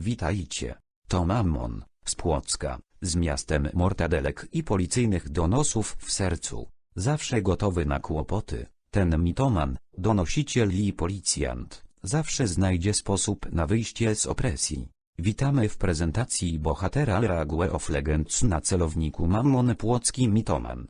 Witajcie. To Mammon, z Płocka, z miastem mortadelek i policyjnych donosów w sercu. Zawsze gotowy na kłopoty. Ten mitoman, donosiciel i policjant, zawsze znajdzie sposób na wyjście z opresji. Witamy w prezentacji bohatera Reague of Legends na celowniku Mammon Płocki Mitoman.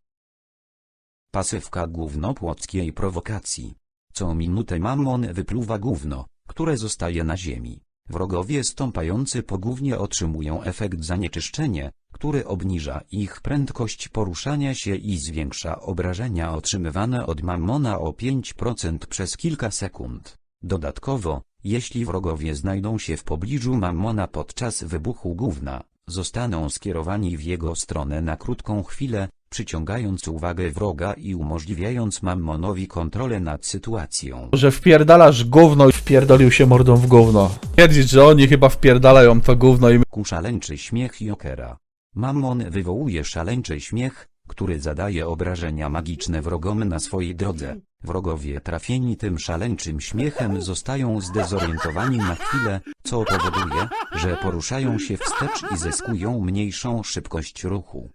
Pasywka gówno płockiej prowokacji. Co minutę Mammon wypluwa gówno, które zostaje na ziemi. Wrogowie stąpający po gównie otrzymują efekt zanieczyszczenie, który obniża ich prędkość poruszania się i zwiększa obrażenia otrzymywane od Mammona o 5% przez kilka sekund. Dodatkowo, jeśli wrogowie znajdą się w pobliżu Mammona podczas wybuchu gówna, zostaną skierowani w jego stronę na krótką chwilę, przyciągając uwagę wroga i umożliwiając Mammonowi kontrolę nad sytuacją. że wpierdalasz gówno i wpierdolił się mordą w gówno. Twierdzić, że oni chyba wpierdalają to gówno i my... ku szaleńczy śmiech Jokera. Mammon wywołuje szaleńczy śmiech, który zadaje obrażenia magiczne wrogom na swojej drodze. Wrogowie trafieni tym szaleńczym śmiechem zostają zdezorientowani na chwilę, co powoduje, że poruszają się wstecz i zyskują mniejszą szybkość ruchu.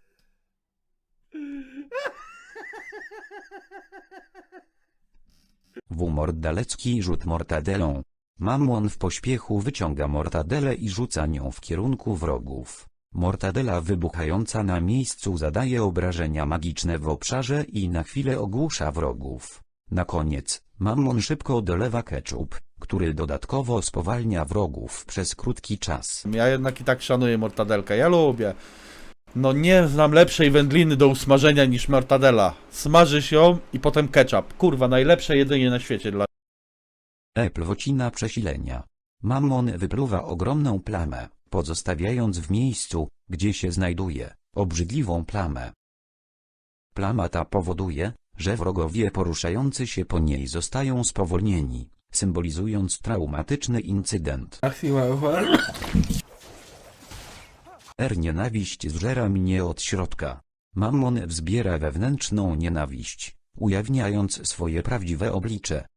W mordalecki rzut mortadelą. Mammon w pośpiechu wyciąga mortadelę i rzuca nią w kierunku wrogów. Mortadela wybuchająca na miejscu zadaje obrażenia magiczne w obszarze i na chwilę ogłusza wrogów. Na koniec, Mammon szybko dolewa ketchup, który dodatkowo spowalnia wrogów przez krótki czas. Ja jednak i tak szanuję mortadelkę, ja lubię. No nie znam lepszej wędliny do usmażenia niż mortadela. Smażysz ją i potem ketchup. Kurwa, najlepsze jedzenie na świecie dla... Eplwocina przesilenia. Mammon wypluwa ogromną plamę, pozostawiając w miejscu, gdzie się znajduje, obrzydliwą plamę. Plama ta powoduje, że wrogowie poruszający się po niej zostają spowolnieni, symbolizując traumatyczny incydent. R nienawiść zżera mnie od środka. Mammon wzbiera wewnętrzną nienawiść, ujawniając swoje prawdziwe oblicze.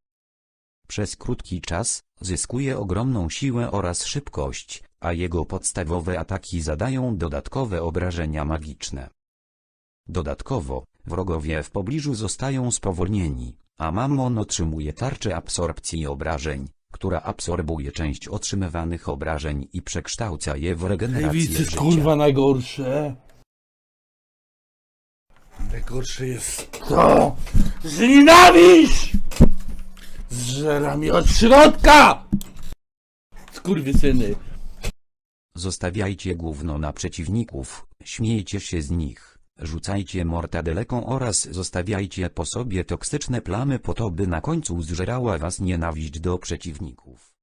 Przez krótki czas, zyskuje ogromną siłę oraz szybkość, a jego podstawowe ataki zadają dodatkowe obrażenia magiczne. Dodatkowo, wrogowie w pobliżu zostają spowolnieni, a Mammon otrzymuje tarczę absorpcji obrażeń, która absorbuje część otrzymywanych obrażeń i przekształca je w regenerację życia. najgorsze. Najgorsze jest to, że nienawiść zżera mi od środka! Skurwysyny. Zostawiajcie gówno na przeciwników, śmiejcie się z nich, rzucajcie mortadeleką oraz zostawiajcie po sobie toksyczne plamy po to by na końcu zżerała was nienawiść do przeciwników.